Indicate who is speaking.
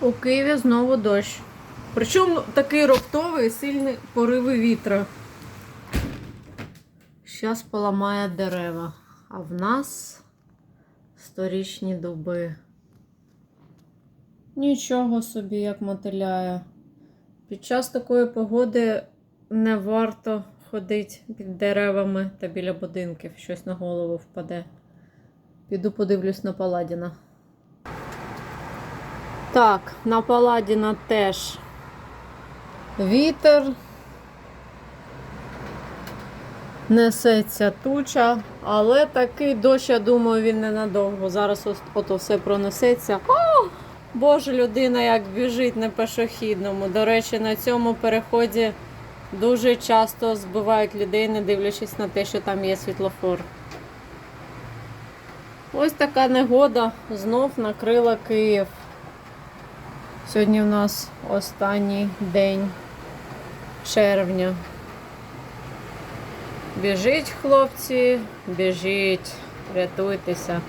Speaker 1: У Києві знову дощ. Причому такий раптовий сильний пориви вітра. Щас поламає дерева. А в нас сторічні дуби. Нічого собі, як мотиляє. Під час такої погоди не варто ходити під деревами та біля будинків. Щось на голову впаде. Піду подивлюсь на Паладіна. Так, на Паладіна теж вітер. Несеться туча, але такий дощ, я думаю, він ненадовго. Зараз ото все пронесеться. О! Боже, людина як біжить на пішохідному. До речі, на цьому переході дуже часто збивають людей, не дивлячись на те, що там є світлофор. Ось така негода знов накрила Київ. Сьогодні в нас останній день червня. Біжіть, хлопці, біжіть, рятуйтеся.